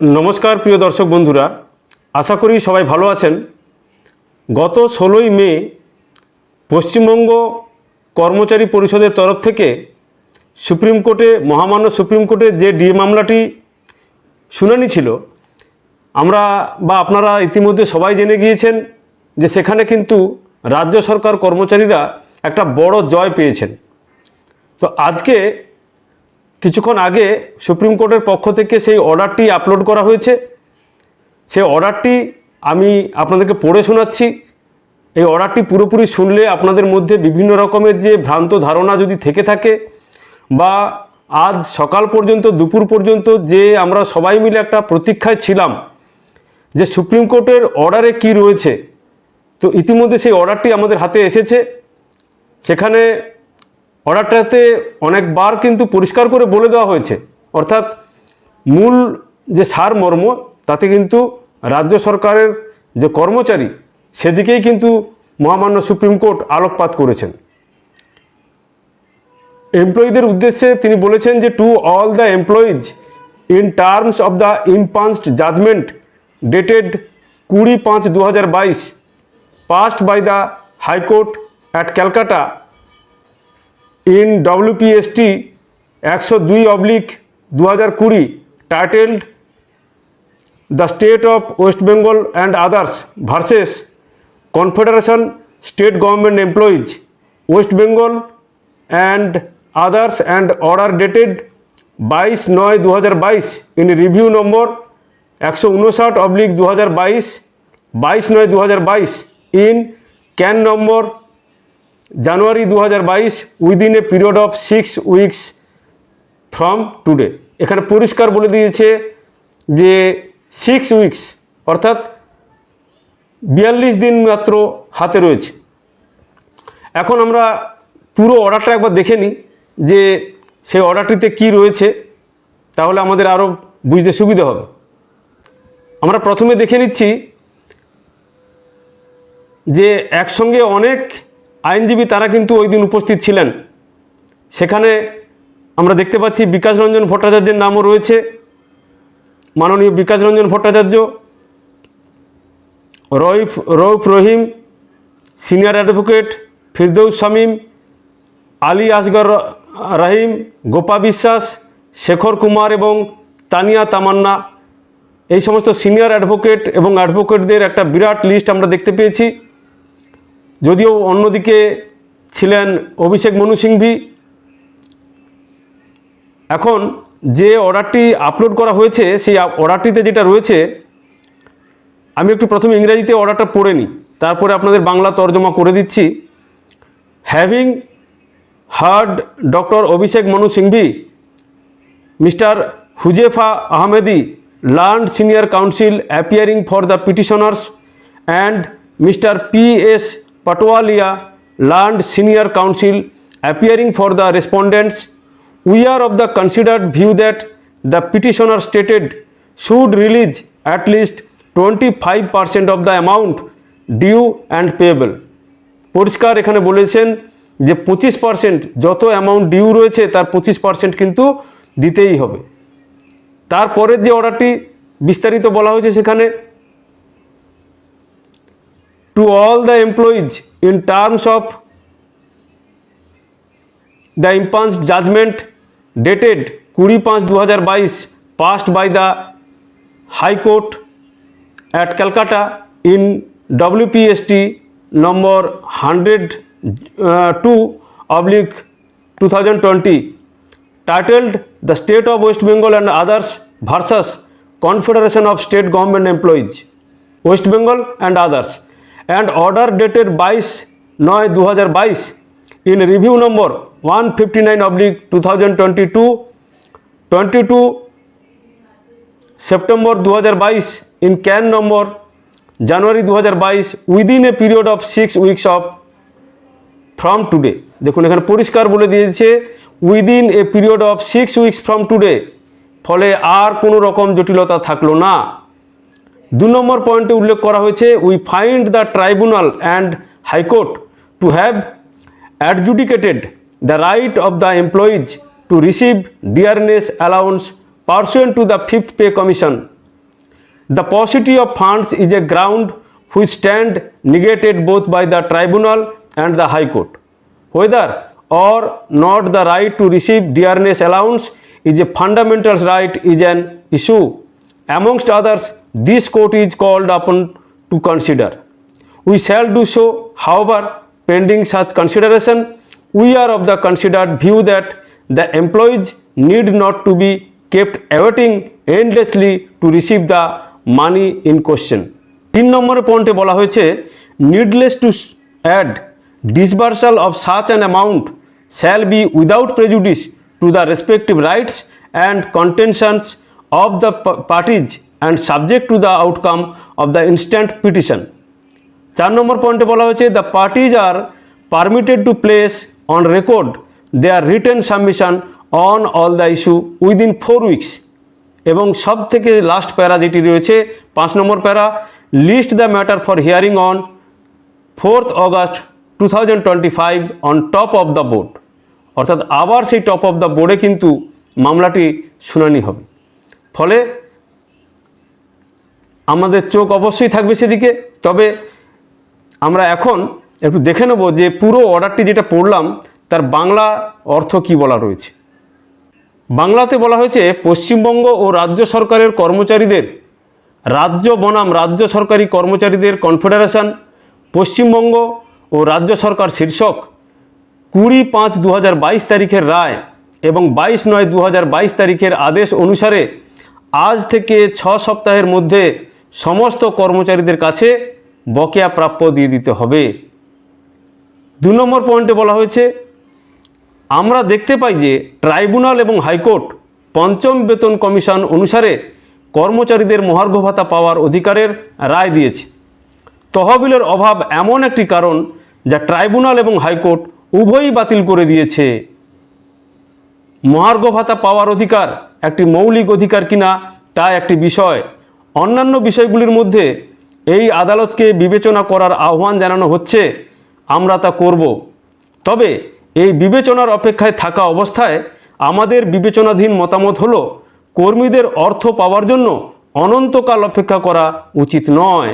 নমস্কার, প্রিয় দর্শক বন্ধুরা। আশা করি সবাই ভালো আছেন। গত ষোলোই মে পশ্চিমবঙ্গ কর্মচারী পরিষদের তরফ থেকে সুপ্রিম কোর্টে, মহামান্য সুপ্রিম কোর্টে যে ডিএ মামলাটি শুনানি ছিল, আমরা বা আপনারা ইতিমধ্যে সবাই জেনে গিয়েছেন যে সেখানে কিন্তু রাজ্য সরকার কর্মচারীরা একটা বড় জয় পেয়েছেন। তো আজকে কিছুক্ষণ আগে সুপ্রিম কোর্টের পক্ষ থেকে সেই অর্ডারটি আপলোড করা হয়েছে। সেই অর্ডারটি আমি আপনাদেরকে পড়ে শোনাচ্ছি। এই অর্ডারটি পুরোপুরি শুনলে আপনাদের মধ্যে বিভিন্ন রকমের যে ভ্রান্ত ধারণা যদি থেকে থাকে বা আজ সকাল পর্যন্ত, দুপুর পর্যন্ত যে আমরা সবাই মিলে একটা প্রতীক্ষায় ছিলাম যে সুপ্রিম কোর্টের অর্ডারে কি রয়েছে, তো ইতিমধ্যে সেই অর্ডারটি আমাদের হাতে এসেছে। সেখানে অর্ডারটাতে অনেকবার কিন্তু পরিষ্কার করে বলে দেওয়া হয়েছে। অর্থাৎ মূল যে সারমর্ম, তাতে কিন্তু রাজ্য সরকারের যে কর্মচারী, সেদিকেই কিন্তু মহামান্য সুপ্রিম কোর্ট আলোকপাত করেছেন। এমপ্লয়ীদের উদ্দেশ্যে তিনি বলেছেন যে to all the employees in terms of the impugned judgment dated কুড়ি পাঁচ দু হাজার বাইশ passed by the high court at Calcutta in WPST একশো দুই অবলিক দু হাজার কুড়ি, titled the state of West Bengal and others versus confederation state government employees, West Bengal and others and order dated বাইশ নয় দু হাজার বাইশ ইন রিভিউ নম্বর একশো উনষাট অবলিক দু হাজার বাইশ বাইশ নয় দু হাজার বাইশ ইন ক্যান নম্বর জানুয়ারি দু হাজার বাইশ within a period of six weeks from today এখানে পরিষ্কার বলে দিয়েছে যে সিক্স উইকস অর্থাৎ বিয়াল্লিশ দিন মাত্র হাতে রয়েছে। এখন আমরা পুরো অর্ডারটা একবার দেখে নিই যে সেই অর্ডারটিতে কি রয়েছে, তাহলে আমাদের আরও বুঝতে সুবিধা হবে। আমরা প্রথমে দেখে নিচ্ছি যে একসঙ্গে অনেক আইনজীবী তারা কিন্তু ওই দিন উপস্থিত ছিলেন। সেখানে আমরা দেখতে পাচ্ছি বিকাশ রঞ্জন ভট্টাচার্যের নামও রয়েছে। মাননীয় বিকাশ রঞ্জন ভট্টাচার্য রইফ রৌফ রহিম, সিনিয়র অ্যাডভোকেট ফিরদৌস শামীম, আলী আসগর রাহিম, গোপা বিশ্বাস, শেখর কুমার এবং তানিয়া তামান্না। এই সমস্ত সিনিয়র অ্যাডভোকেট এবং অ্যাডভোকেটদের একটা বিরাট লিস্ট আমরা দেখতে পেয়েছি। যদিও অন্যদিকে ছিলেন অভিষেক মনু সিংভি, এখন যে অর্ডারটি আপলোড করা হয়েছে, সেই অর্ডারটিতে যেটা রয়েছে, আমি একটু প্রথমে ইংরেজিতে অর্ডারটা পড়ে নিই, তারপরে আপনাদের বাংলা তর্জমা করে দিচ্ছি। Having heard doctor Abhishek Manu Singhvi, mister Huzefa Ahmadi learned senior counsel appearing for the petitioners and mister P S Patwalia learned senior counsel appearing for the respondents we are of the considered view that the petitioner stated should release at least 25% of the amount due and payable. পরিষ্কার এখানে বলেছেন যে পঁচিশ percent যত amount due রয়েছে তার পঁচিশ percent কিন্তু দিতেই হবে। তারপরের যে অর্ডারটি বিস্তারিত বলা হয়েছে সেখানে to all the employees in terms of the impunched judgment dated কুড়ি পাঁচ দু হাজার বাইশ passed by the high court at Calcutta in WPST number hundred two oblique two thousand twenty titled The State of West Bengal and Others versus Confederation of State Government Employees, West Bengal and Others, And order dated 22 নয় দু হাজার বাইশ in review number 159 oblique 2022 22 সেপ্টেম্বর দু হাজার বাইশ in CAN number January দু হাজার বাইশ within a period of six weeks of from today দেখুন, এখানে পরিষ্কার বলে দিয়েছে within a period of six weeks from today ফলে আর কোনো রকম জটিলতা থাকল না। দু নম্বর পয়েন্টে উল্লেখ করা হয়েছে we find the tribunal and high court to have adjudicated the right of the employees to receive dearness allowance pursuant to the fifth pay commission the paucity of funds is a ground which stand negated both by the tribunal and the high court whether or not the right to receive dearness allowance is a fundamental right is an issue amongst others this court is called upon to consider. We shall do so, however, pending such consideration, we are of the considered view that the employees need not to be kept awaiting endlessly to receive the money in question. তিন নম্বরের পয়েন্টে বলা হয়েছে needless to add disbursal of such an amount shall be without prejudice to the respective rights and contentions of the parties and subject to the outcome of the instant petition চার নম্বর পয়েন্টে বলা হয়েছে the parties are permitted to place on record their written submission on all the issue within four weeks এবং সব থেকে last প্যারা যেটি রয়েছে, পাঁচ নম্বর para list the matter for hearing on fourth August two thousand twenty five on top of the board অর্থাৎ আবার সেই টপ অফ দ্য বোর্ডে কিন্তু মামলাটি শুনানি হবে। ফলে আমাদের চোখ অবশ্যই থাকবে সেদিকে। তবে আমরা এখন একটু দেখে নেব যে পুরো অর্ডারটি যেটা পড়লাম, তার বাংলা অর্থ কি বলা রয়েছে। বাংলাতে বলা হয়েছে, পশ্চিমবঙ্গ ও রাজ্য সরকারের কর্মচারীদের রাজ্য বনাম রাজ্য সরকারি কর্মচারীদের কনফেডারেশন, পশ্চিমবঙ্গ ও রাজ্য সরকার শীর্ষক কুড়ি পাঁচ দু তারিখের রায় এবং বাইশ নয় দু তারিখের আদেশ অনুসারে আজ থেকে ছ সপ্তাহের মধ্যে সমস্ত কর্মচারীদের কাছে বকেয়া প্রাপ্য দিয়ে দিতে হবে। দু নম্বর পয়েন্টে বলা হয়েছে, আমরা দেখতে পাই যে ট্রাইব্যুনাল এবং হাইকোর্ট পঞ্চম বেতন কমিশন অনুসারে কর্মচারীদের মহার্ঘ ভাতা পাওয়ার অধিকারের রায় দিয়েছে। তহবিলের অভাব এমন একটি কারণ যা ট্রাইব্যুনাল এবং হাইকোর্ট উভয়ই বাতিল করে দিয়েছে। মহার্ঘ ভাতা পাওয়ার অধিকার একটি মৌলিক অধিকার কিনা তা একটি বিষয়। অন্যান্য বিষয়গুলির মধ্যে এই আদালতকে বিবেচনা করার আহ্বান জানানো হচ্ছে, আমরা তা করব। তবে এই বিবেচনার অপেক্ষায় থাকা অবস্থায় আমাদের বিবেচনাধীন মতামত হলো, কর্মীদের অর্থ পাওয়ার জন্য অনন্তকাল অপেক্ষা করা উচিত নয়।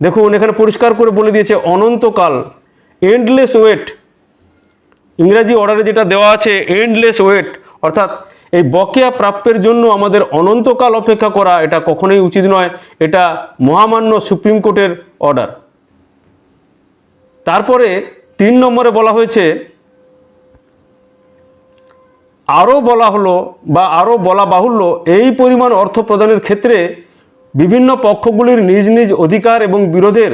দেখুন, এখানে পরিষ্কার করে বলে দিয়েছে, অনন্তকাল এন্ডলেস ওয়েট ইংরাজি অর্ডারে যেটা দেওয়া আছে এন্ডলেস ওয়েট অর্থাৎ এই বকেয়া প্রাপ্যের জন্য আমাদের অনন্তকাল অপেক্ষা করা এটা কখনোই উচিত নয়, এটা মহামান্য সুপ্রিম কোর্টের অর্ডার। তারপরে তিন নম্বরে বলা হয়েছে, আরও বলা হলো বা আরও বলা বাহুল্য এই পরিমাণ অর্থ প্রদানের ক্ষেত্রে বিভিন্ন পক্ষগুলির নিজ নিজ অধিকার এবং বিরোধের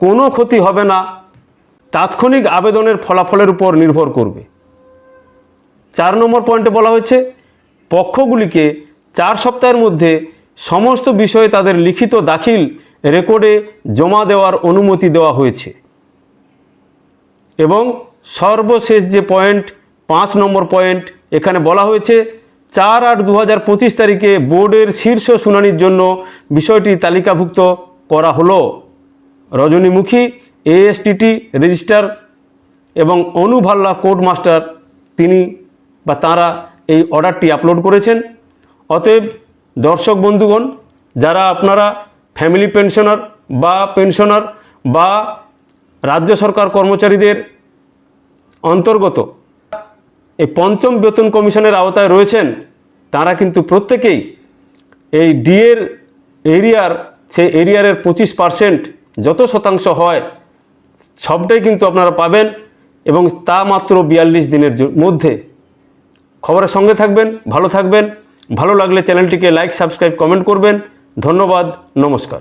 কোনো ক্ষতি হবে না, তাৎক্ষণিক আবেদনের ফলাফলের উপর নির্ভর করবে। চার নম্বর পয়েন্টে বলা হয়েছে পক্ষগুলিকে চার সপ্তাহের মধ্যে সমস্ত বিষয়ে তাদের লিখিত দাখিল রেকর্ডে জমা দেওয়ার অনুমতি দেওয়া হয়েছে। এবং সর্বশেষ যে পয়েন্ট, পাঁচ নম্বর পয়েন্ট, এখানে বলা হয়েছে, চার আট দু পঁচিশ তারিখে বোর্ডের শীর্ষ শুনানির জন্য বিষয়টি তালিকাভুক্ত করা হলো। রজনীমুখী, এএসটিটি রেজিস্ট্রার এবং অনুভাল্লা কোর্ট মাস্টার তিনি বা তারা এই অর্ডারটি আপলোড করেছেন। অতএব দর্শক বন্ধুগণ, যারা আপনারা ফ্যামিলি পেনশনার বা পেনশনার বা রাজ্য সরকার কর্মচারীদের অন্তর্গত এই পঞ্চম বেতন কমিশনের আওতায় রয়েছেন, তারা কিন্তু প্রত্যেকেই এই ডিএর এরিয়ার সেই এরিয়ারের পঁচিশ পার্সেন্ট যত শতাংশ হয়, সবটাই কিন্তু আপনারা পাবেন এবং তা মাত্র বিয়াল্লিশ দিনের মধ্যে। খবরের সঙ্গে থাকবেন ভালো থাকবেন। ভালো লাগলে চ্যানেলটিকে লাইক সাবস্ক্রাইব কমেন্ট করবেন। ধন্যবাদ নমস্কার।